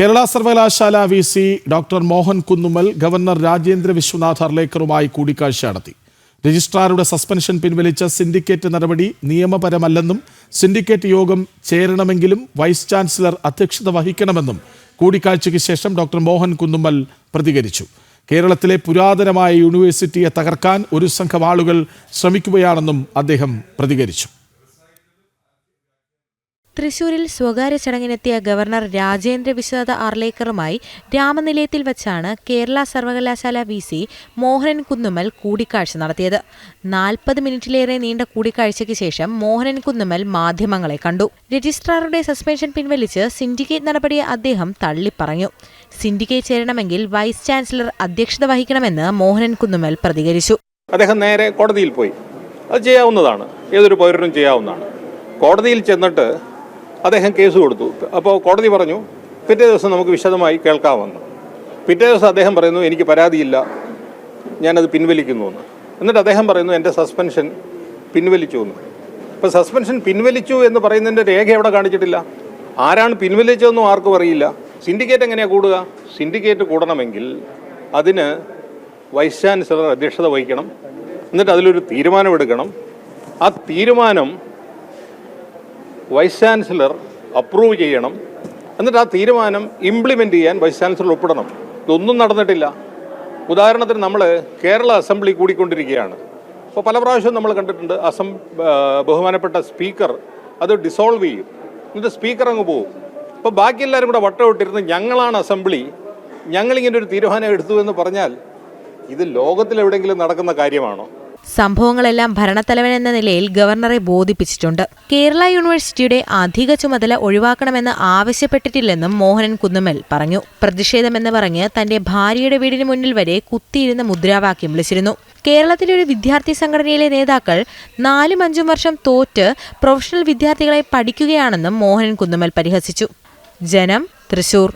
കേരള സർവകലാശാല V C doctor Mohan Kunnummal governor Rajendra Vishwanath അർലേക്കറുമായി കൂടിക്കാഴ്ച നടത്തി. രജിസ്ട്രാറുടെ സസ്പെൻഷൻ പിൻവലിച്ച സിൻഡിക്കേറ്റ് നടപടി നിയമപരമല്ലെന്നും സിൻഡിക്കേറ്റ് യോഗം ചേരണമെങ്കിലും വൈസ് ചാൻസലർ അധ്യക്ഷത വഹിക്കണമെന്നും കൂടിക്കാഴ്ചയ്ക്ക് ശേഷം ഡോക്ടർ മോഹൻ കുന്നുമ്മൽ പ്രതികരിച്ചു. കേരളത്തിലെ പുരാതനമായ യൂണിവേഴ്സിറ്റിയെ തകർക്കാൻ ഒരു സംഘം ആളുകൾ ശ്രമിക്കുകയാണെന്നും അദ്ദേഹം പ്രതികരിച്ചു. തൃശൂരിൽ സ്വകാര്യ ചടങ്ങിനെത്തിയ ഗവർണർ രാജേന്ദ്ര വിശ്വനാഥ ആർലേക്കറുമായി രാമനിലയത്തിൽ വച്ചാണ് കേരള സർവകലാശാല വി സി മോഹനൻ കുന്നുമൽ കൂടിക്കാഴ്ച നടത്തിയത്. നാൽപ്പത് മിനിറ്റിലേറെ നീണ്ട കൂടിക്കാഴ്ചയ്ക്ക് ശേഷം മോഹനൻ കുന്നുമൽ മാധ്യമങ്ങളെ കണ്ടു. രജിസ്ട്രാറുടെ സസ്പെൻഷൻ പിൻവലിച്ച് സിൻഡിക്കേറ്റ് നടപടിയെ അദ്ദേഹം തള്ളിപ്പറഞ്ഞു. സിൻഡിക്കേറ്റ് ചേരണമെങ്കിൽ വൈസ് ചാൻസലർ അധ്യക്ഷത വഹിക്കണമെന്ന് മോഹനൻ കുന്നുമൽ പ്രതികരിച്ചു. അദ്ദേഹം നേരെ കോടതിയിൽ പോയി. അത് ചെയ്യാവുന്നതാണ്. ഏതൊരു പൗരനും ചെയ്യാവുന്നതാണ്. കോടതിയിൽ ചെന്നിട്ട് അദ്ദേഹം കേസ് കൊടുത്തു. അപ്പോൾ കോടതി പറഞ്ഞു പിറ്റേ ദിവസം നമുക്ക് വിശദമായി കേൾക്കാമെന്ന്. പിറ്റേ ദിവസം അദ്ദേഹം പറയുന്നു എനിക്ക് പരാതിയില്ല. ഞാനത് പിൻവലിക്കുന്നു എന്ന് എന്നിട്ട് അദ്ദേഹം പറയുന്നു എന്റെ സസ്പെൻഷൻ പിൻവലിച്ചു എന്ന് അപ്പോൾ സസ്പെൻഷൻ പിൻവലിച്ചു എന്ന് പറയുന്നതിന്റെ രേഖ എവിടെ കാണിച്ചിട്ടില്ല? ആരാണ് പിൻവലിച്ചതെന്നും ആർക്കും അറിയില്ല. സിൻഡിക്കേറ്റ് എങ്ങനെയാണ് കൂടുക? സിൻഡിക്കേറ്റ് കൂടണമെങ്കിൽ അതിന് വൈസ് ചാൻസലർ അധ്യക്ഷത വഹിക്കണം. എന്നിട്ട് അതിലൊരു തീരുമാനമെടുക്കണം. ആ തീരുമാനം വൈസ് ചാൻസലർ അപ്രൂവ് ചെയ്യണം. എന്നിട്ട് ആ തീരുമാനം ഇംപ്ലിമെന്റ് ചെയ്യാൻ വൈസ് ചാൻസലർ ഒപ്പിടണം. ഇതൊന്നും നടന്നിട്ടില്ല. ഉദാഹരണത്തിന് നമ്മൾ കേരള അസംബ്ലി കൂടിക്കൊണ്ടിരിക്കുകയാണ്. അപ്പോൾ പല പ്രാവശ്യവും നമ്മൾ കണ്ടിട്ടുണ്ട് അസം ബഹുമാനപ്പെട്ട സ്പീക്കർ അത് ഡിസോൾവ് ചെയ്യും. എന്നിട്ട് സ്പീക്കർ അങ്ങ് പോകും അപ്പോൾ ബാക്കി എല്ലാവരും കൂടെ വട്ടമിട്ടിരുന്ന് ഞങ്ങളാണ് അസംബ്ലി. ഞങ്ങളിങ്ങനെ ഒരു തീരുമാനം എടുത്തു എന്ന് പറഞ്ഞാൽ ഇത് ലോകത്തിലെവിടെയെങ്കിലും നടക്കുന്ന കാര്യമാണോ? സംഭവങ്ങളെല്ലാം ഭരണത്തലവൻ എന്ന നിലയിൽ ഗവർണറെ ബോധിപ്പിച്ചിട്ടുണ്ട്. കേരള യൂണിവേഴ്സിറ്റിയുടെ അധിക ചുമതല ഒഴിവാക്കണമെന്ന് ആവശ്യപ്പെട്ടിട്ടില്ലെന്നും മോഹനൻ കുന്നുമൽ പറഞ്ഞു. പ്രതിഷേധമെന്ന് പറഞ്ഞ് തന്റെ ഭാര്യയുടെ വീടിന് മുന്നിൽ വരെ കുത്തിയിരുന്ന മുദ്രാവാക്യം വിളിച്ചിരുന്നു. കേരളത്തിലെ ഒരു വിദ്യാർത്ഥി സംഘടനയിലെ നേതാക്കൾ നാലും അഞ്ചും വർഷം തോറ്റ് പ്രൊഫഷണൽ വിദ്യാർത്ഥികളെ പഠിക്കുകയാണെന്നും മോഹനൻ കുന്നുമൽ പരിഹസിച്ചു. ജനം തൃശൂർ.